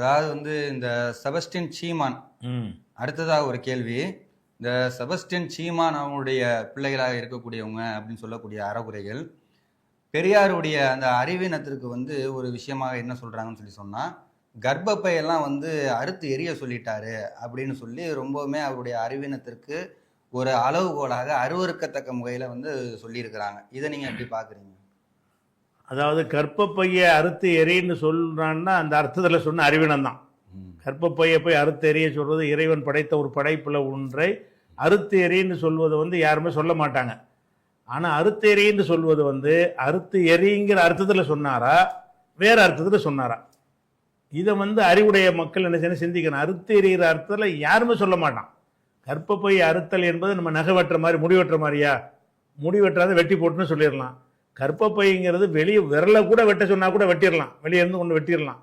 அதாவது வந்து இந்த செபஸ்டின் சீமான். ம். அடுத்ததாக ஒரு கேள்வி. இந்த செபஸ்டின் சீமான் அவனுடைய பிள்ளைகளாக இருக்கக்கூடியவங்க அப்படின்னு சொல்லக்கூடிய அறகுறைகள். பெரியாருடைய அந்த அறிவினத்திற்கு வந்து ஒரு விஷயமாக என்ன சொல்றாங்கன்னு சொல்லி சொன்னா கர்ப்பப்பையெல்லாம் வந்து அறுத்து எரிய சொல்லிட்டாரு அப்படின்னு சொல்லி ரொம்பவுமே அவருடைய அறிவினத்திற்கு ஒரு அளவுகோலாக அருவருக்கத்தக்க முறையில வந்து சொல்லியிருக்கிறாங்க. இதை நீங்க எப்படி பாக்குறீங்க? அதாவது கர்ப்பப்பையை அறுத்து எரின்னு சொல்றான்னா அந்த அர்த்தத்தில் சொன்ன அறிவினம் தான் ம். கர்ப்பப்பையை போய் அறுத்து எறிய சொல்றது இறைவன் படைத்த ஒரு படைப்புல ஒன்றை அறுத்து எறின்னு சொல்வது வந்து யாருமே சொல்ல மாட்டாங்க. ஆனால் அறுத்து எறின்னு சொல்வது வந்து அறுத்து எரிங்கிற அர்த்தத்தில் சொன்னாரா? வேற அர்த்தத்தில் சொன்னாரா? இதை வந்து அறிவுடைய மக்கள் என்ன செய்யணும் சிந்திக்கணும். அறுத்து எறிகிற அர்த்தத்தில் யாருமே சொல்ல மாட்டான். கர்ப்பப்பை அறுத்தல் என்பது நம்ம நகை வெட்டுற மாதிரி முடி வெட்டுற மாதிரியா? முடி வெட்டாத வெட்டி போட்டுன்னு சொல்லிடலாம். கற்பப்பைங்கிறது வெளியே விரலை கூட வெட்ட சொன்னால் கூட வெட்டிடலாம். வெளியே இருந்து கொண்டு வெட்டிடலாம்.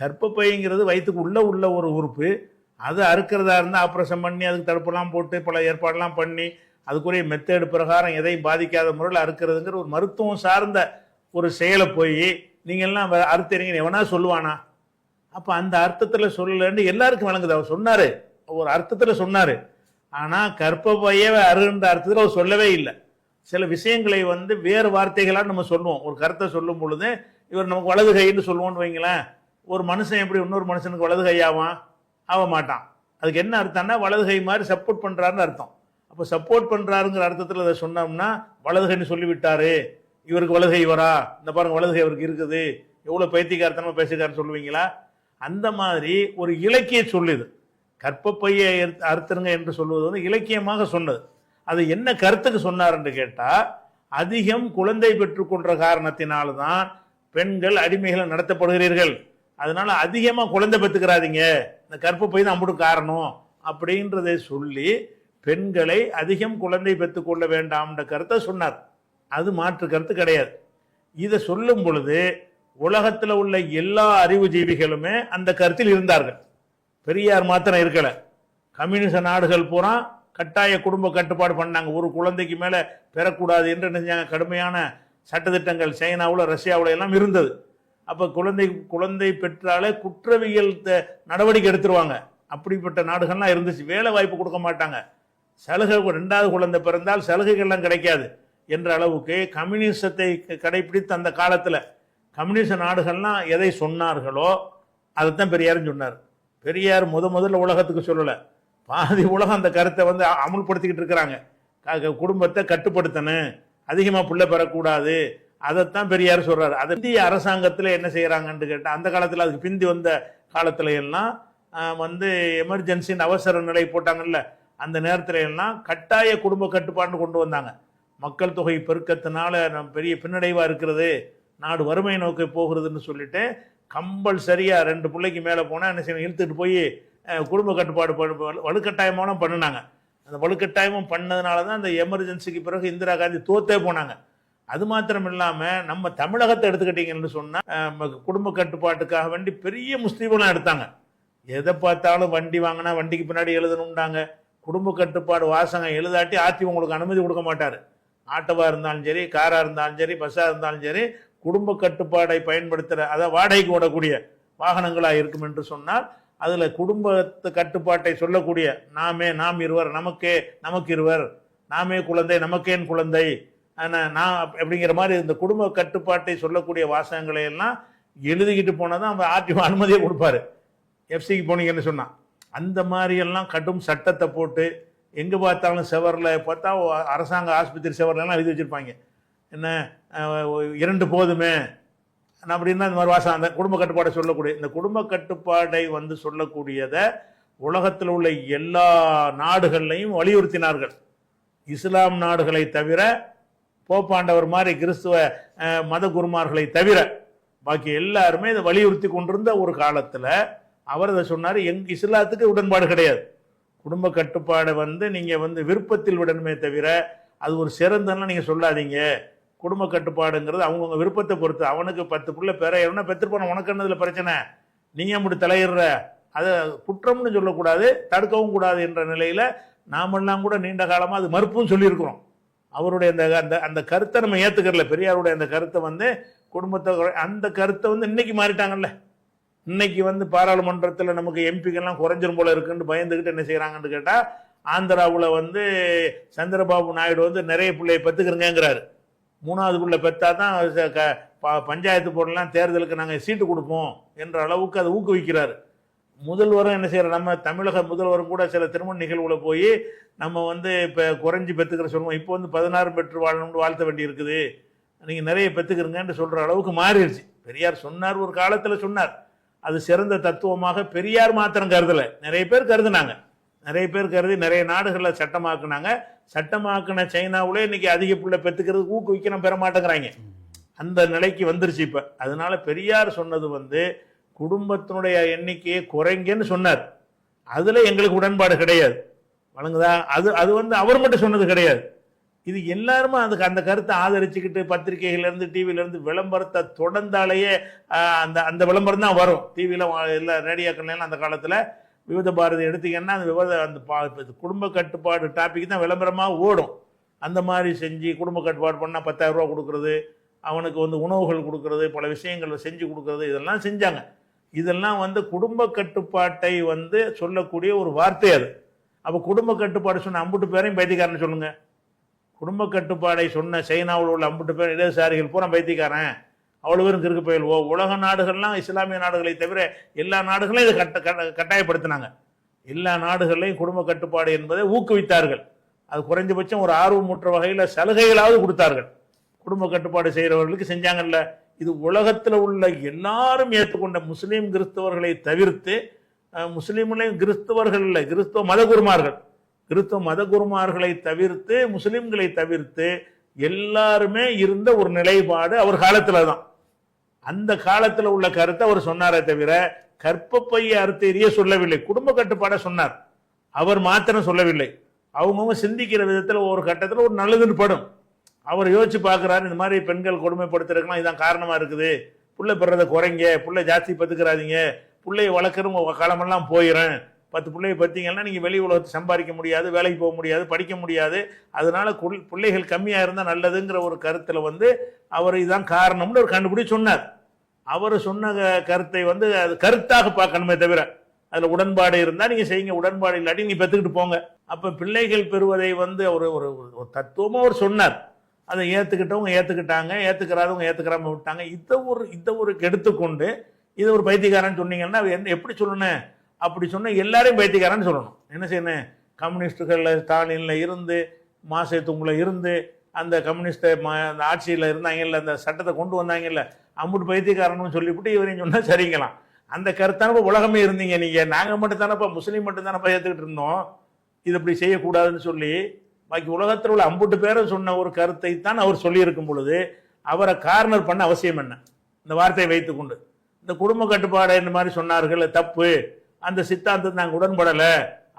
கற்பப்பைங்கிறது வயிற்றுக்கு உள்ள உள்ள ஒரு உறுப்பு. அது அறுக்கிறதா இருந்தால் ஆப்ரேஷன் பண்ணி அதுக்கு தடுப்பெல்லாம் போட்டு பல ஏற்பாடெல்லாம் பண்ணி அதுக்குரிய மெத்தேடு பிரகாரம் எதையும் பாதிக்காத முறையில் அறுக்கிறதுங்கிற ஒரு மருத்துவம் சார்ந்த ஒரு செயலை போய் நீங்கள்லாம் எல்லாம் வ- எவனா சொல்லுவானா? அப்போ அந்த அர்த்தத்தில் சொல்லலன்னு எல்லாருக்கும் வழங்குது அவர் சொன்னார். ஒரு அர்த்தத்தில் சொன்னார். ஆனால் கர்ப்பப்பையே அருகின்ற அர்த்தத்தில் அவர் சொல்லவே இல்லை. சில விஷயங்களை வந்து வேறு வார்த்தைகளாக நம்ம சொல்லுவோம். ஒரு கருத்தை சொல்லும் பொழுது இவர் நமக்கு வலது கைன்னு சொல்லுவோம்னு வைங்களேன் ஒரு மனுஷன் எப்படி இன்னொரு மனுஷனுக்கு வலது கையாவான் ஆக மாட்டான். அதுக்கு என்ன அர்த்தம்னா வலது கை மாதிரி சப்போர்ட் பண்ணுறாருன்னு அர்த்தம். அப்போ சப்போர்ட் பண்ணுறாருங்கிற அர்த்தத்தில் அதை சொன்னோம்னா வலது கைன்னு சொல்லிவிட்டாரு. இவருக்கு வலது கை வரா? இந்த பாருங்க வலது கை இவருக்கு இருக்குது. எவ்வளோ பைத்தியக்காரத்தனமாக பேசுகிறாருன்னு சொல்லுவீங்களா? அந்த மாதிரி ஒரு இலக்கிய சொல்லுது கற்பப்பையை அறுத்துருங்க என்று சொல்வது வந்து இலக்கியமாக சொன்னது. அது என்ன கருத்துக்கு சொன்னார் என்று கேட்டால் அதிகம் குழந்தை பெற்றுக்கொண்ட காரணத்தினால்தான் பெண்கள் அடிமைகளை நடத்தப்படுகிறீர்கள். அதனால அதிகமாக குழந்தை பெற்றுக்கிறாதீங்க. இந்த கற்பப்பை தான் அம்புடு காரணம் அப்படின்றதை சொல்லி பெண்களை அதிகம் குழந்தை பெற்றுக்கொள்ள வேண்டாம்ன்ற கருத்தை சொன்னார். அது மாற்று கருத்து கிடையாது. இதை சொல்லும் பொழுது உலகத்தில் உள்ள எல்லா அறிவு ஜீவிகளுமே அந்த கருத்தில் இருந்தார்கள். பெரியார் மாத்திரம் இருக்கலை. கம்யூனிச நாடுகள் பூரா கட்டாய குடும்ப கட்டுப்பாடு பண்ணாங்க. ஒரு குழந்தைக்கு மேலே பெறக்கூடாது என்று நினைஞ்சாங்க கடுமையான சட்டத்திட்டங்கள் சைனாவில் ரஷ்யாவில் எல்லாம் இருந்தது. அப்போ குழந்தை குழந்தை பெற்றாலே குற்றவியல் த- நடவடிக்கை எடுத்துருவாங்க. அப்படிப்பட்ட நாடுகள்லாம் இருந்துச்சு. வேலை வாய்ப்பு கொடுக்க மாட்டாங்க. சலுகை ரெண்டாவது குழந்தை பிறந்தால் சலுகைகள்லாம் கிடைக்காது என்ற அளவுக்கு கம்யூனிசத்தை க- அந்த காலத்தில் கம்யூனிச நாடுகள்லாம் எதை சொன்னார்களோ அதைத்தான் பெரியாரும் சொன்னார். பெரியார் முத முதல்ல உலகத்துக்கு சொல்லலை. பாதி உலகம் அந்த கருத்தை வந்து அமுல்படுத்திக்கிட்டு இருக்கிறாங்க. குடும்பத்தை கட்டுப்படுத்தணும். அதிகமாக பிள்ளை பெறக்கூடாது. அதைத்தான் பெரியார் சொல்கிறார் அது இந்திய அரசாங்கத்தில் என்ன செய்கிறாங்கன்னு கேட்டால் அந்த காலத்தில் அதுக்கு பிந்தி வந்த காலத்துல எல்லாம் வந்து எமர்ஜென்சின்னு அவசர நிலை போட்டாங்கல்ல அந்த நேரத்தில் எல்லாம் கட்டாய குடும்ப கட்டுப்பாடுன்னு கொண்டு வந்தாங்க. மக்கள் தொகை பெருக்கத்தினால நம் பெரிய பின்னடைவாக இருக்கிறது. நாடு வறுமை நோக்கி போகிறதுன்னு சொல்லிட்டு கம்பல்சரியாக ரெண்டு பிள்ளைக்கு மேலே போனால் என்ன செய்யணும் இழுத்துட்டு போய் குடும்ப கட்டுப்பாடு வலுக்கட்டாயமான பண்ணினாங்க. அந்த வலுக்கட்டாயமும் பண்ணதுனால தான் அந்த எமர்ஜென்சிக்கு பிறகு இந்திரா காந்தி தோத்தே போனாங்க. அது மாத்திரம் இல்லாமல் நம்ம தமிழகத்தை எடுத்துக்கிட்டீங்கன்னு சொன்னால் குடும்ப கட்டுப்பாட்டுக்காக வேண்டி பெரிய முஸ்லீம்லாம் எடுத்தாங்க. எதை பார்த்தாலும் வண்டி வாங்கினா வண்டிக்கு பின்னாடி எழுதணும்டாங்க. குடும்ப கட்டுப்பாடு வாசகம் எழுதாட்டி ஆத்தி உங்களுக்கு அனுமதி கொடுக்க மாட்டார். ஆட்டோவாக இருந்தாலும் சரி காராக இருந்தாலும் சரி பஸ்ஸாக இருந்தாலும் சரி குடும்ப கட்டுப்பாடை பயன்படுத்துகிற அதாவது வாடகைக்கு ஓடக்கூடிய வாகனங்களாக இருக்கும் என்று சொன்னால் அதில் குடும்பத்து கட்டுப்பாட்டை சொல்லக்கூடிய நாமே நாம் இருவர் நமக்கே நமக்கு இருவர் நாமே குழந்தை நமக்கேன் குழந்தை. நான் அப்படிங்கிற மாதிரி இந்த குடும்ப கட்டுப்பாட்டை சொல்லக்கூடிய வாசகங்களை எல்லாம் எழுதிக்கிட்டு போனால் தான் அவன் ஆர்டி அனுமதியை கொடுப்பாரு. எஃப்சிக்கு போனீங்கன்னு சொன்னான் அந்த மாதிரியெல்லாம் கடும் சட்டத்தை போட்டு எங்கே பார்த்தாலும் செவரில் பார்த்தா அரசாங்க ஆஸ்பத்திரி செவர்லலாம் எல்லாம் எழுதி வச்சுருப்பாங்க. என்ன இரண்டு போதுமே அப்படின்னா இந்த மாதிரி வாசம் அந்த குடும்ப கட்டுப்பாடை சொல்லக்கூடிய இந்த குடும்ப கட்டுப்பாடை வந்து சொல்லக்கூடியதை உலகத்தில் உள்ள எல்லா நாடுகள்லையும் வலியுறுத்தினார்கள். இஸ்லாம் நாடுகளை தவிர போப்பாண்டவர் மாதிரி கிறிஸ்துவ மதகுருமார்களை மத குருமார்களை தவிர பாக்கி எல்லாருமே இதை வலியுறுத்தி கொண்டிருந்த ஒரு காலத்தில் அவர் இதை சொன்னார் எங் இஸ்லாத்துக்கு உடன்பாடு கிடையாது. குடும்ப கட்டுப்பாடை வந்து நீங்கள் வந்து விருப்பத்தில் விடணுமே தவிர அது ஒரு சிறந்தன்னு நீங்கள் சொல்லாதீங்க. குடும்ப கட்டுப்பாடுங்கிறது அவங்கவுங்க விருப்பத்தை பொறுத்து. அவனுக்கு பத்து பிள்ளை பெற எவனா பெற்றுப்போன உனக்கு என்னதில் பிரச்சனை? நீ அப்படி தலையிடுற? அதை குற்றம்னு சொல்லக்கூடாது தடுக்கவும் கூடாது என்ற நிலையில் நாமெல்லாம் கூட நீண்ட காலமாக அது மறுப்பும் சொல்லியிருக்கிறோம். அவருடைய அந்த அந்த அந்த கருத்தை நம்ம ஏற்றுக்கிறல பெரியாருடைய அந்த கருத்தை வந்து குடும்பத்தை அந்த கருத்தை வந்து இன்னைக்கு மாறிட்டாங்கல்ல. இன்னைக்கு வந்து பாராளுமன்றத்தில் நமக்கு எம்பிக்கெல்லாம் குறைஞ்சிரும் போல இருக்குன்னு பயந்துக்கிட்டு என்ன செய்கிறாங்கன்னு கேட்டால் ஆந்திராவில் வந்து சந்திரபாபு நாயுடு வந்து நிறைய பிள்ளையை பத்துக்கிறங்கிறாரு. மூணாவது பிள்ளை பெற்றா தான் க- ப- பஞ்சாயத்து போர்டெல்லாம் தேர்தலுக்கு நாங்கள் சீட்டு கொடுப்போம் என்ற அளவுக்கு அதை ஊக்குவிக்கிறார். முதல்வரும் என்ன செய்யற நம்ம தமிழக முதல்வரும் கூட சில திருமண நிகழ்வுல போய் நம்ம வந்து இப்போ குறைஞ்சி பெற்றுக்கிற சொல்லுவோம். இப்போ வந்து பதினாறு பெற்று வாழணும்னு வாழ்த்த வேண்டி இருக்குது. நீங்கள் நிறைய பெற்றுக்கிறங்கன்னு சொல்கிற அளவுக்கு மாறிடுச்சு. பெரியார் சொன்னார் ஒரு காலத்தில் சொன்னார். அது சிறந்த தத்துவமாக பெரியார் மாத்திரம் கருதலை. நிறைய பேர் கருதுனாங்க. நிறைய பேர் கருதி நிறைய நாடுகளில் சட்டமாக்குனாங்க. சட்டமாக்குன சைனாவிலே இன்னைக்கு அதிக பிள்ளை பெற்றுக்கிறதுக்கு ஊக்குவிக்கணும் பெற மாட்டேங்கிறாங்க அந்த நிலைக்கு வந்துருச்சு இப்போ. அதனால பெரியார் சொன்னது வந்து குடும்பத்தினுடைய எண்ணிக்கையை குறைங்கன்னு சொன்னார். அதில் எங்களுக்கு உடன்பாடு கிடையாது. வழங்குதா? அது அது வந்து அவர் மட்டும் சொன்னது கிடையாது. இது எல்லாருமே அதுக்கு அந்த கருத்தை ஆதரிச்சுக்கிட்டு பத்திரிகைகள்லேருந்து டிவியிலேருந்து விளம்பரத்தை தொடர்ந்தாலேயே அந்த அந்த விளம்பரம் தான் வரும். டிவியில் இல்லை ரேடியோக்கள்லாம் அந்த காலத்தில் விவத பாரதி எடுத்தீங்கன்னா அந்த விவத அந்த பா இப்ப குடும்ப கட்டுப்பாடு டாபிக் தான் விளம்பரமாக ஓடும். அந்த மாதிரி செஞ்சு குடும்ப கட்டுப்பாடு பண்ணால் பத்தாயிரம் ரூபா கொடுக்குறது அவனுக்கு வந்து உணவுகள் கொடுக்கறது பல விஷயங்கள் செஞ்சு கொடுக்கறது இதெல்லாம் செஞ்சாங்க. இதெல்லாம் வந்து குடும்ப கட்டுப்பாட்டை வந்து சொல்லக்கூடிய ஒரு வார்த்தை அது. அப்போ குடும்ப கட்டுப்பாடு சொன்ன அம்புட்டு பேரையும் பைத்தியக்காரன்னு சொல்லுங்கள் குடும்ப கட்டுப்பாடை சொன்ன சைனாவில் உள்ள அம்புட்டு பேர் இடதுசாரிகள் பூரா பைத்தியக்காரன். அவ்வளோ பேரும் கிறுக்கு போயில். ஓ உலக நாடுகள்லாம் இஸ்லாமிய நாடுகளை தவிர எல்லா நாடுகளும் இதை கட்ட கட்டாயப்படுத்தினாங்க. எல்லா நாடுகள்லையும் குடும்ப கட்டுப்பாடு என்பதை ஊக்குவித்தார்கள். அது குறைஞ்சபட்சம் ஒரு ஆர்வமுற்ற வகையில் சலுகைகளாவது கொடுத்தார்கள். குடும்ப கட்டுப்பாடு செய்கிறவர்களுக்கு செஞ்சாங்கல்ல. இது உலகத்தில் உள்ள எல்லாரும் ஏற்றுக்கொண்ட முஸ்லீம் கிறிஸ்தவர்களை தவிர்த்து முஸ்லீம்களையும் கிறிஸ்தவர்கள் இல்லை கிறிஸ்தவ மதகுருமார்கள். கிறிஸ்தவ மதகுருமார்களை தவிர்த்து முஸ்லீம்களை தவிர்த்து எல்லாருமே இருந்த ஒரு நிலைப்பாடு அவர் காலத்தில் தான் அந்த காலத்தில் உள்ள கருத்தை அவர் சொன்னாரே தவிர கற்பப்பைய அறுத்தேரிய சொல்லவில்லை. குடும்ப கட்டுப்பாடை சொன்னார். அவர் மாத்திரம் சொல்லவில்லை. அவங்கவுங்க சிந்திக்கிற விதத்தில் ஒரு கட்டத்தில் ஒரு நல்லதுன்னு படும். அவர் யோசிச்சு பார்க்குறாரு இந்த மாதிரி பெண்கள் கொடுமைப்படுத்துறதுக்கெல்லாம் இதான் காரணமாக இருக்குது. பிள்ளை பெறதை குறைங்க பிள்ளை ஜாஸ்தி பத்துக்கிறாதீங்க பிள்ளைய வளர்க்குற காலமெல்லாம் போயிடும் பத்து பிள்ளைய பார்த்தீங்கன்னா நீங்கள் வெளி உலகத்தை சம்பாதிக்க முடியாது வேலைக்கு போக முடியாது படிக்க முடியாது. அதனால் குள்- பிள்ளைகள் கம்மியாக இருந்தால் நல்லதுங்கிற ஒரு கருத்தில் வந்து அவர் இதுதான் காரணம்னு ஒரு கண்டுபிடிச்சு சொன்னார். அவர் சொன்ன கருத்தை வந்து அது கருத்தாக பார்க்கணுமே தவிர அதில் உடன்பாடு இருந்தால் நீங்கள் செய்யுங்க உடன்பாடு இல்லாட்டி நீங்கள் பெற்றுக்கிட்டு போங்க. அப்போ பிள்ளைகள் பெறுவதை வந்து ஒரு ஒரு ஒரு தத்துவமாக அவர் சொன்னார். அதை ஏற்றுக்கிட்டவங்க ஏற்றுக்கிட்டாங்க ஏற்றுக்கிறாதவங்க ஏத்துக்கிறாம விட்டாங்க. இதை ஒரு இதை ஒரு எடுத்துக்கொண்டு இதை ஒரு பைத்தியக்காரன் சொன்னீங்கன்னா அது என்ன எப்படி சொல்லணும்? அப்படி சொன்ன எல்லாரையும் பைத்தியக்காரன்னு சொல்லணும். என்ன செய்யணும்? கம்யூனிஸ்டுகளில் ஸ்டாலின்ல இருந்து மாசத்துங்குள்ள இருந்து அந்த கம்யூனிஸ்ட் ம- அந்த ஆட்சியில் இருந்தாங்கல்ல அந்த சட்டத்தை கொண்டு வந்தாங்கல்ல அம்புட்டு பைத்தியக்காரன்னு சொல்லிவிட்டு இவரையும் சொன்னால் சரிங்களாம். அந்த கருத்தானப்போ உலகமே இருந்தீங்க நீங்கள் நாங்கள் மட்டும் தானப்பா முஸ்லீம் மட்டும் தானப்பா ஏற்றுக்கிட்டு இருந்தோம். இது இப்படி செய்யக்கூடாதுன்னு சொல்லி பாக்கி உலகத்தில் உள்ள அம்புட்டு பேரும் சொன்ன ஒரு கருத்தை தான் அவர் சொல்லியிருக்கும் பொழுது அவரை கார்னர் பண்ண அவசியம் என்ன? இந்த வார்த்தையை வைத்துக்கொண்டு. இந்த குடும்ப கட்டுப்பாடு இந்த மாதிரி சொன்னார்கள்? தப்பு. அந்த சித்தாந்தத்தை நாங்கள் உடன்படலை.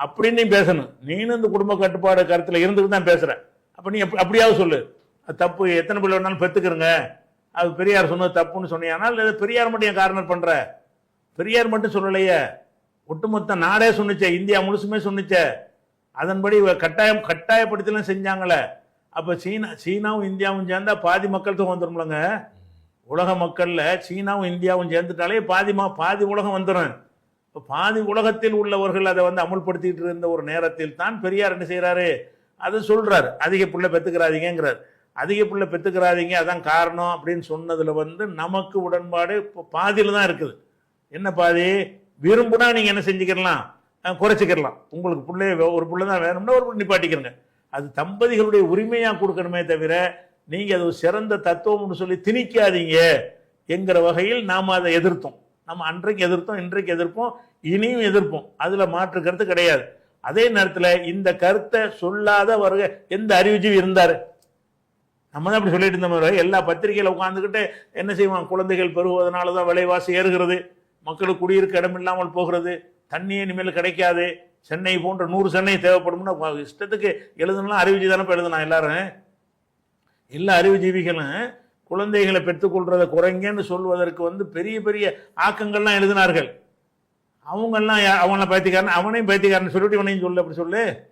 அப்படின்னு நீ பேசணும். நீனும் இந்த குடும்ப கட்டுப்பாடு கருத்தில் இருந்துட்டு தான் பேசுகிறேன் அப்போ நீ அப்படியாவது சொல்லு. அது தப்பு. எத்தனை பிள்ளை வேணாலும் பெற்றுக்கிறங்க அது பெரியார் சொன்னது தப்புன்னு சொன்னியானால் இல்லை பெரியார் மட்டும் ஏன் காரணம் பண்ணுற பெரியார் மட்டும் சொல்லலையே. ஒட்டுமொத்த நாடே சொன்னிச்சே. இந்தியா முழுசுமே சொன்னிச்சே. அதன்படி கட்டாயம் கட்டாயப்படுத்தலாம் செஞ்சாங்களே. அப்போ சீனா சீனாவும் இந்தியாவும் சேர்ந்தா பாதி மக்கள் தொகை வந்துடும்லங்க உலக மக்களில் சீனாவும் இந்தியாவும் சேர்ந்துட்டாலே பாதி மா பாதி உலகம் வந்துடும் இப்போ பாதி உலகத்தில் உள்ளவர்கள் அதை வந்து அமுல்படுத்திட்டு இருந்த ஒரு நேரத்தில் தான் பெரியார் என்ன செய்கிறாரு அது சொல்கிறார் அதிக பிள்ளை பெற்றுக்கிறாதீங்கிறார் அதிக பிள்ளை பெற்றுக்கிறாதீங்க அதான் காரணம் அப்படின்னு சொன்னதில் வந்து நமக்கு உடன்பாடு இப்போ பாதியில் தான் இருக்குது. என்ன பாதி? விரும்புனா நீங்கள் என்ன செஞ்சுக்கலாம் குறைச்சிக்கிடலாம். உங்களுக்கு பிள்ளைய ஒரு பிள்ளை தான் வேணும்னா ஒரு பிள்ளை நிப்பாட்டிக்கிறங்க அது தம்பதிகளுடைய உரிமையாக கொடுக்கணுமே தவிர நீங்கள் அது சிறந்த தத்துவம்னு சொல்லி திணிக்காதீங்க என்கிற வகையில் நாம் அதை எதிர்த்தோம். நம்ம அன்றைக்கு எதிர்த்தோம் இன்றைக்கு எதிர்ப்போம் இனியும் எதிர்ப்போம். அதில் மாற்று கருத்து கிடையாது. அதே நேரத்தில் இந்த கருத்தை சொல்லாத வருக எந்த அறிவுஜீவி இருந்தார்? நம்ம தான் அப்படி சொல்லிட்டு இருந்தோம் எல்லா பத்திரிகையில் உட்காந்துக்கிட்டு என்ன செய்வான்? குழந்தைகள் பெருகுவதனால தான் விலைவாசி ஏறுகிறது. மக்களுக்கு குடியிருக்க இடம் இல்லாமல் போகிறது. தண்ணி இனிமேல் கிடைக்காது. சென்னை போன்ற நூறு சென்னை தேவைப்படும்னா இஷ்டத்துக்கு எழுதணும்னா அறிவுஜி தானே எழுதுனா எல்லாரும். எல்லா அறிவுஜீவிகளும் குழந்தைகளை பெற்றுக்கொள்றதை குறைங்கன்னு சொல்வதற்கு வந்து பெரிய பெரிய ஆக்கங்கள்லாம் எழுதினார்கள். அவங்கெல்லாம் அவனை அவங்கள பைத்தியக்காரன் அவனையும் பைத்தியக்காரன் சொல்லிட்டு இவனையும் சொல்லு அப்படி சொல்லு.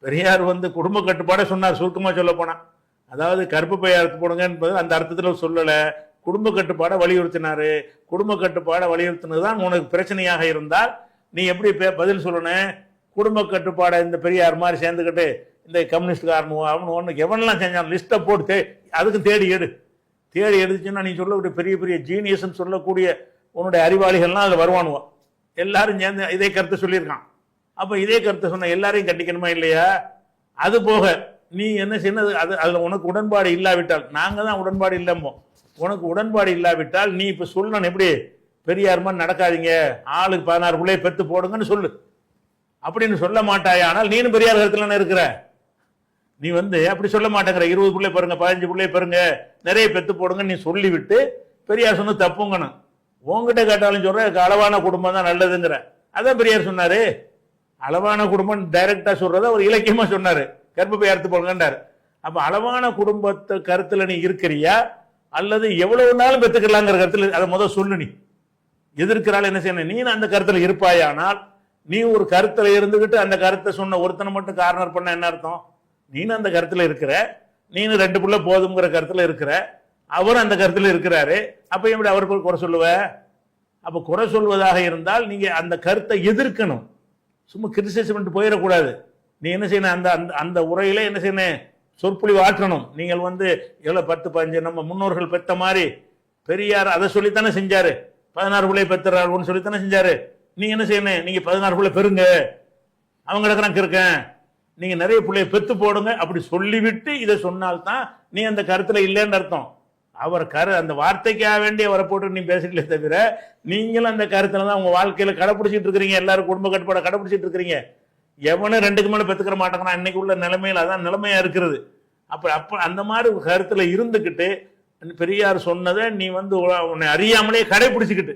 பெரியார் வந்து குடும்ப கட்டுப்பாடை சொன்னார் சுருக்கமாக சொல்ல போனான் அதாவது கருப்பு பை அறுத்து போடுங்க என்பது அந்த அர்த்தத்தில் சொல்லலை. குடும்ப கட்டுப்பாடை வலியுறுத்தினாரு. குடும்ப கட்டுப்பாடை வலியுறுத்தினதுதான் உனக்கு பிரச்சனையாக இருந்தால் நீ எப்படி பே- பதில் சொல்லணும்? குடும்ப கட்டுப்பாடை இந்த பெரியார் மாதிரி சேர்ந்துக்கிட்டு இந்த கம்யூனிஸ்ட்காரனும் அவனு ஒன்று எவனெல்லாம் செஞ்சான் லிஸ்ட்டை போட்டு அதுக்கு தேடி எடு. தேடி எடுத்துச்சுன்னா நீ சொல்லக்கூடிய பெரிய பெரிய ஜீனியஸ்ன்னு சொல்லக்கூடிய உன்னுடைய அறிவாளிகள்லாம் அதில் வருவானுவோ. எல்லாரும் சேர்ந்து இதே கருத்தை சொல்லியிருக்கான். அப்போ இதே கருத்தை சொன்ன எல்லாரையும் கண்டிக்கணுமா இல்லையா? அது போக நீ என்ன செய்யணும் அது அதில் உனக்கு உடன்பாடு இல்லாவிட்டால் நாங்கள் தான் உடன்பாடு இல்லமோ உனக்கு உடன்பாடு இல்லாவிட்டால் நீ இப்போ சொல்லணும் எப்படி? பெரியார் மாதிரி நடக்காதீங்க. ஆளுக்கு பதினாறு பிள்ளைய பெற்று போடுங்கன்னு சொல்லு. அப்படின்னு சொல்ல மாட்டாய்? ஆனால் நீனும் பெரியார் கருத்துல இருக்கிற? நீ வந்து அப்படி சொல்ல மாட்டேங்கிற. இருபது பிள்ளை பாருங்க பதினஞ்சு பிள்ளை பாருங்க. நிறைய பெத்து போடுங்க நீ சொல்லிவிட்டு பெரியார் சொன்ன தப்புங்கணும் உன்கிட்ட கேட்டாலும் சொல்ற அளவான குடும்பம் தான் நல்லதுங்கிற. அதான் பெரியார் சொன்னாரு. அளவான குடும்பம் டைரக்டா சொல்றத ஒரு இலக்கியமா சொன்னாரு. கர்ப்பப்பை அறுத்து போடுங்கன்றார். அப்ப அளவான குடும்பத்தை கருத்துல நீ இருக்கிறியா? அல்லது எவ்வளவு நாளும் பெற்றுக்கலாங்கிற கருத்துல அதை முதல் சொல்லு நீ. எதிர்க்கிறாள் என்ன செய்யணும்? நீ அந்த கருத்துல இருப்பாயானால் நீ ஒரு கருத்துல இருந்துகிட்டு அந்த கருத்தை சொன்ன ஒருத்தனை மட்டும் கார்னர் பண்ண என்ன அர்த்தம்? நீனும் அந்த கருத்தில் இருக்கிற நீனும் ரெண்டு புள்ள போதுங்கிற கருத்தில் இருக்கிற அவரும் அந்த கருத்தில் இருக்கிறாரு. அப்போ எப்படி அவருக்கு குறை சொல்லுவ? அப்போ குறை சொல்வதாக இருந்தால் நீங்கள் அந்த கருத்தை எதிர்க்கணும். சும்மா கிரிட்டிசைஸ் பண்ணிட்டு போயிடக்கூடாது. நீ என்ன செய்யணும்? அந்த அந்த அந்த உரையில என்ன செய்யணும்? சொற்பொழிவு ஆற்றணும். நீங்கள் வந்து எவ்வளோ பத்து பதினஞ்சு நம்ம முன்னோர்கள் பெற்ற மாதிரி பெரியார் அதை சொல்லித்தானே செஞ்சாரு. பதினாறு பிள்ளை பெத்துறாருன்னு சொல்லித்தானே செஞ்சாரு. நீங்கள் என்ன செய்யணும்? நீங்கள் பதினாறு பிள்ளை பெறுங்க. அவங்க நான் இருக்கேன் நீங்க நிறைய பிள்ளைய பெத்து போடுங்க. அப்படி சொல்லிவிட்டு இதை சொன்னால்தான் நீ அந்த கருத்துல இல்லைன்னு அர்த்தம். அவர் கரு அந்த வார்த்தைக்காக வேண்டி அவரை போட்டு நீ பேசல தவிர நீங்களும் அந்த கருத்துல தான் உங்க வாழ்க்கையில கடைப்பிடிச்சிட்டு இருக்கிறீங்க. எல்லாரும் குடும்ப கட்டுப்பாடை கடைப்பிடிச்சிட்டு இருக்கிறீங்க. எவனும் ரெண்டுக்கு மேல பெத்துக்கிற மாட்டேங்கிறான் இன்னைக்கு உள்ள நிலைமையில அதான் நிலைமையா இருக்கிறது. அப்ப அப்ப அந்த மாதிரி கருத்தில் கருத்துல இருந்துகிட்டு பெரியார் சொன்னதை நீ வந்து உன்னை அறியாமலேயே கடைப்பிடிச்சிக்கிட்டு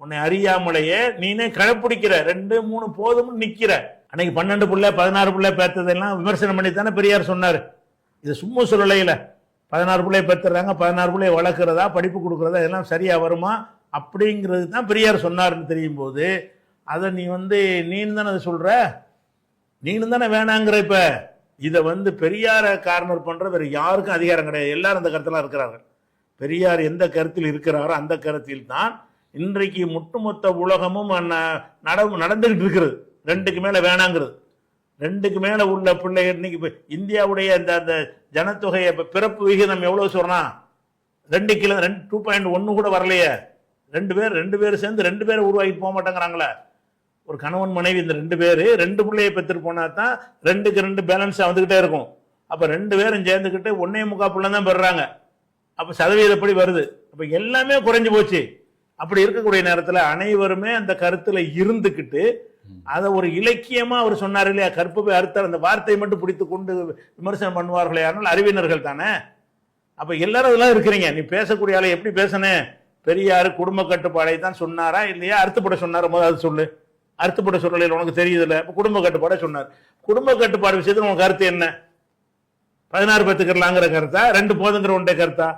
உன்னை அறியாமலேயே நீனே கடைப்பிடிக்கிற ரெண்டு மூணு போதும்னு நிக்கிற. அன்னைக்கு பன்னெண்டு பிள்ளை பதினாறு பிள்ளை பேர்த்ததெல்லாம் விமர்சனம் பண்ணி தானே பெரியார் சொன்னார். இது சும்மா சூழலையில் பதினாறு பிள்ளைய பெற்றுறாங்க பதினாறு பிள்ளைய வளர்க்குறதா படிப்பு கொடுக்குறதா இதெல்லாம் சரியாக வருமா? அப்படிங்கிறது தான் பெரியார் சொன்னார்னு தெரியும் போது அதை நீ வந்து நீனு தானே அதை சொல்கிற நீனும் தானே வேணாங்கிற இப்போ இதை வந்து பெரியாரை காரணர் பண்ணுற வேறு யாருக்கும் அதிகாரம் கிடையாது. எல்லாரும் அந்த கருத்தெல்லாம் இருக்கிறார்கள். பெரியார் எந்த கருத்தில் இருக்கிறாரோ அந்த கருத்தில் தான் இன்றைக்கு ஒட்டுமொத்த உலகமும் நட- நடந்துகிட்டு இருக்கிறது. ரெண்டுக்கு மேலே வேணாங்கிறது. ரெண்டுக்கு மேலே உள்ள பிள்ளைகள் இன்னைக்கு இப்போ இந்தியாவுடைய அந்த அந்த ஜனத்தொகையை இப்போ பிறப்பு விகிதம் எவ்வளோ சொல்றான் ரெண்டு கிலோ ரெண்டு டூ பாயிண்ட் ஒன்று கூட வரலையே. ரெண்டு பேர் ரெண்டு பேர் சேர்ந்து ரெண்டு பேரை உருவாக்கிட்டு போக மாட்டேங்கிறாங்களே. ஒரு கணவன் மனைவி இந்த ரெண்டு பேர் ரெண்டு பிள்ளையை பெற்றுட்டு போனா தான் ரெண்டுக்கு ரெண்டு பேலன்ஸ் வந்துக்கிட்டே இருக்கும். அப்போ ரெண்டு பேரும் சேர்ந்துக்கிட்டு ஒன்றே முக்கா பிள்ளை தான் பெறுறாங்க. சதவீதம் சதவீதப்படி வருது? அப்போ எல்லாமே குறைஞ்சு போச்சு. அப்படி இருக்கக்கூடிய நேரத்தில் அனைவருமே அந்த கருத்தில் இருந்துக்கிட்டு அதை ஒரு இலக்கியமா அவர் சொன்னார் இல்லையா? கற்பவை அறுத்தார். அந்த வார்த்தையை மட்டும் பிடித்து கொண்டு விமர்சனம் பண்ணுவார்களே ஆனால் அறிவினர்கள் தானே? அப்ப எல்லாரும் இதெல்லாம் இருக்கிறீங்க. நீ பேசக்கூடிய ஆளை எப்படி பேசணும் பெரியார் குடும்ப கட்டுப்பாடை தான் சொன்னாரா இல்லையா? அர்த்தப்பட சொன்னார்? போது அது சொல்லு. அர்த்தப்பட சொல்லல உனக்கு தெரியுதுல்ல. இப்போ குடும்ப கட்டுப்பாடை சொன்னார். குடும்ப கட்டுப்பாடு விஷயத்தில் உனக்கு கருத்து என்ன? பதினாறு பேத்துக்கிறலாங்கிற கருத்தா? ரெண்டு போதுங்கிற உன்னுடைய கருத்தா?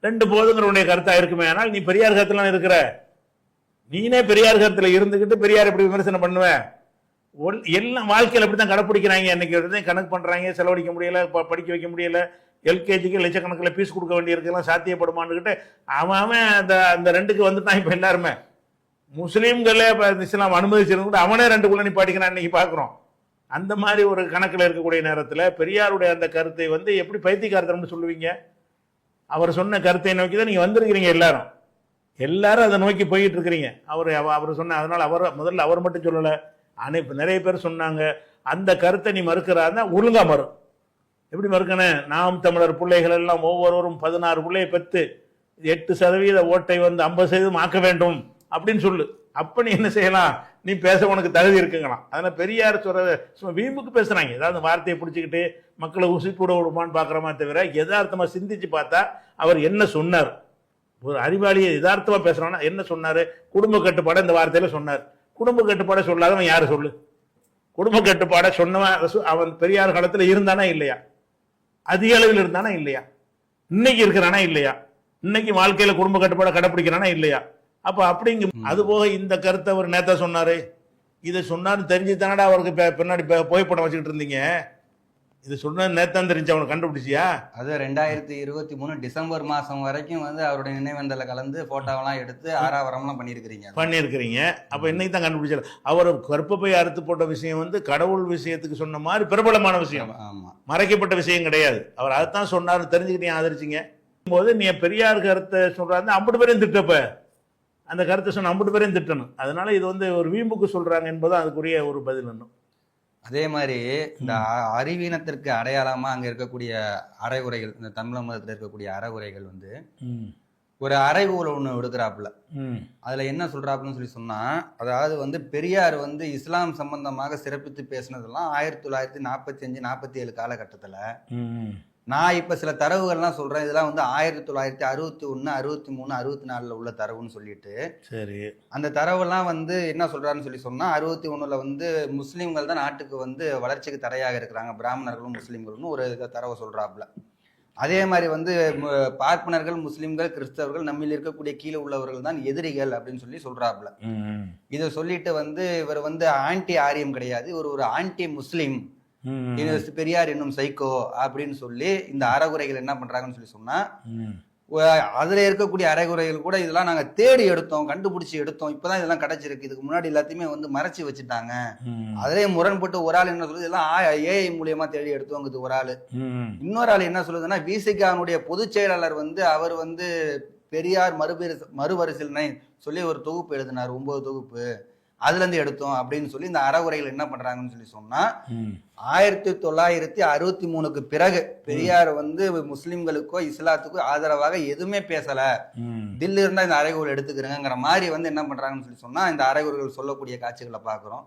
ரெண்டு போதுங்கிற உடைய கருத்தா இருக்குமே? ஆனால் நீ பெரியார் கருத்துலாம் இருக்கிற. நீனே பெரியார் கருத்துல இருந்துகிட்டு பெரியார் எப்படி விமர்சனம் பண்ணுவ? ஒல்- எல்லாம் வாழ்க்கையில் அப்படித்தான் கடைப்பிடிக்கிறாங்க. இன்னைக்கு வரைக்கும் கணக்கு பண்றாங்க செலவழிக்க முடியல படிக்க வைக்க முடியல எல்கேஜிக்கு லட்சக்கணக்கில் ஃபீஸ் கொடுக்க வேண்டியிருக்கெல்லாம் சாத்தியப்படுமான்னுக்கிட்டு அவன் அவன் அந்த அந்த ரெண்டுக்கு வந்துட்டான் இப்போ எல்லாருமே. முஸ்லீம்களே இப்போ இஸ்லாம் அனுமதிச்சிருந்து அவனே ரெண்டு குள்ள நிப்பாட்டிக்கிறான் இன்றைக்கி பார்க்குறோம் அந்த மாதிரி ஒரு கணக்கில் இருக்கக்கூடிய நேரத்தில் பெரியாருடைய அந்த கருத்தை வந்து எப்படி பைத்தியக்காரத்தனம்னு சொல்லுவீங்க? அவர் சொன்ன கருத்தை நோக்கி தான் நீங்கள் வந்திருக்கிறீங்க எல்லாரும். எல்லாரும் அதை நோக்கி போயிட்டு இருக்கிறீங்க அவர் அவர் சொன்ன அதனால் அவர் முதல்ல அவர் மட்டும் சொல்லலை. அனைத்து நிறைய பேர் சொன்னாங்க. அந்த கருத்தை நீ மறுக்கிறாருன்னா ஒழுங்கா மறு. எப்படி மறுக்கணும்? நாம் தமிழர் பிள்ளைகள் எல்லாம் ஒவ்வொருவரும் பதினாறு பிள்ளையை பெற்று எட்டு சதவீத ஓட்டை வந்து ஐம்பது சதவீதம் ஆக்க வேண்டும் அப்படின்னு சொல்லு. அப்போ நீ என்ன செய்யலாம்? நீ பேச உனக்கு தகுதி இருக்குங்களாம். அதனால் பெரியார் சொல்றத சும்மா வீம்புக்கு பேசுகிறாங்க ஏதாவது வார்த்தையை பிடிச்சிக்கிட்டு மக்களை உசிப்பூட விடுமான்னு பார்க்குறோமா தவிர யதார்த்தமாக சிந்திச்சு பார்த்தா அவர் என்ன சொன்னார்? ஒரு அறிவாளியை யதார்த்தமா பேசுறான்னா என்ன சொன்னாரு? குடும்ப கட்டுப்பாடை இந்த வார்த்தையில சொன்னார். குடும்ப கட்டுப்பாடை சொல்லாதவன் யாரு சொல்லு? குடும்ப கட்டுப்பாடை சொன்னவன் அவன் பெரியார் காலத்துல இருந்தானா இல்லையா? அதிக அளவில் இருந்தானா இல்லையா? இன்னைக்கு இருக்கிறானா இல்லையா? இன்னைக்கு வாழ்க்கையில குடும்ப கட்டுப்பாடை கடைப்பிடிக்கிறானா இல்லையா? அப்ப அப்படிங்க அது போக இந்த கருத்தை அவர் நேத்தா சொன்னாரு. இதை சொன்னாரு தெரிஞ்சு தானடா அவருக்கு பின்னாடி புகைப்படம் வச்சுக்கிட்டு இருந்தீங்க. இது சொன்னது நேத்தான் தெரிஞ்சு அவனை கண்டுபிடிச்சியா? அது ரெண்டாயிரத்தி இருபத்தி மூணு டிசம்பர் மாசம் வரைக்கும் வந்து அவருடைய நினைவேந்தல கலந்து போட்டோவெல்லாம் எடுத்து ஆறாவரம்லாம் பண்ணியிருக்கிறீங்க. பண்ணியிருக்கிறீங்க. அப்போ இன்னைக்கு தான் கண்டுபிடிச்சாரு? அவர் கற்பப்பை அறுத்து போட்ட விஷயம் வந்து கடவுள் விஷயத்துக்கு சொன்ன மாதிரி பிரபலமான விஷயம். ஆமா மறைக்கப்பட்ட விஷயம் கிடையாது. அவர் அதைத்தான் சொன்னார் தெரிஞ்சுக்கிட்டு ஏன் ஆதரிச்சிங்க? போது நீ பெரியார் கருத்தை சொல்றாரு அம்புட்டு பேரையும் திட்டப்ப. அந்த கருத்தை சொன்ன அம்புட்டு பேரையும் திட்டணும். அதனால இது வந்து ஒரு வீம்புக்கு சொல்றாங்க என்பது அதுக்குரிய ஒரு பதில் இன்னும். அதே மாதிரி இந்த அறிவீனத்திற்கு அடையாளமா அங்க இருக்கக்கூடிய அறைகுறைகள் இந்த தமிழ் மதத்தில் இருக்கக்கூடிய அறகுறைகள் வந்து ஒரு அறைகூல ஒன்று எடுக்கிறாப்புல அதுல என்ன சொல்றாப்புலன்னு சொல்லி சொன்னா அதாவது வந்து பெரியார் வந்து இஸ்லாம் சம்பந்தமாக சிறப்பித்து பேசினதெல்லாம் ஆயிரத்தி தொள்ளாயிரத்தி நாற்பத்தி அஞ்சு நாற்பத்தி ஏழு காலகட்டத்துல நான் இப்ப சில தரவுகள்லாம் சொல்றேன். இதெல்லாம் வந்து ஆயிரத்தி தொள்ளாயிரத்தி அறுபத்தி ஒன்று அறுபத்தி மூணு அறுபத்தி நாலுல உள்ள தரவுன்னு சொல்லிட்டு. சரி. அந்த தரவெல்லாம் வந்து என்ன சொல்றாருன்னு சொல்லி சொன்னா அறுபத்தி ஒண்ணுல வந்து முஸ்லீம்கள் தான் நாட்டுக்கு வந்து வளர்ச்சிக்கு தடையாக இருக்கிறாங்க. பிராமணர்களும் முஸ்லீம்களும் ஒரு இத தரவை சொல்றாப்புல. அதே மாதிரி வந்து பார்ப்பனர்கள் முஸ்லீம்கள் கிறிஸ்தவர்கள் நம்மில் இருக்கக்கூடிய கீழே உள்ளவர்கள் தான் எதிரிகள் அப்படின்னு சொல்லி சொல்றாப்புல. இதை சொல்லிட்டு வந்து இவர் வந்து ஆன்டி ஆரியம் கிடையாது. இவர் ஒரு ஆன்டி முஸ்லீம். இது பெரியார் என்னும் சைக்கோ அப்படின்னு சொல்லி இந்த அறகுறைகள் என்ன பண்றாங்கன்னு சொல்லி சொன்னா அதுல இருக்கக்கூடிய அரைகுறைகள் கூட இதெல்லாம் நாங்க தேடி எடுத்தோம் கண்டுபிடிச்சு எடுத்தோம். இப்பதான் இதெல்லாம் கிடைச்சிருக்கு. இதுக்கு முன்னாடி எல்லாத்தையுமே வந்து மறைச்சு வச்சுட்டாங்க. அதிலே முரண்பட்டு ஒரு ஆள் என்ன சொல்லுது இதெல்லாம் ஏஐ மூலியமா தேடி எடுத்தோங்குது ஒரு ஆளு. இன்னொரு ஆள் என்ன சொல்லுதுன்னா விசிகானுடைய பொதுச் செயலாளர் வந்து அவர் வந்து பெரியார் மறுபெரு மறுபரிசீலனை சொல்லி ஒரு தொகுப்பு எழுதினார் ஒன்பது தொகுப்பு. அதுல இருந்து எடுத்தோம் அப்படின்னு சொல்லி இந்த அறகுறைகள் என்ன பண்றாங்கன்னு சொல்லி சொன்னா ஆயிரத்தி தொள்ளாயிரத்தி அறுபத்தி மூணுக்கு பிறகு பெரியார் வந்து முஸ்லிம்களுக்கோ இஸ்லாத்துக்கோ ஆதரவாக எதுவுமே பேசல. தில்லு இருந்தா இந்த அறைகூல் எடுத்துக்கிறேங்கிற மாதிரி வந்து என்ன பண்றாங்கன்னு சொல்லி சொன்னா இந்த அறைகூல்கள் சொல்லக்கூடிய காட்சிகளை பாக்குறோம்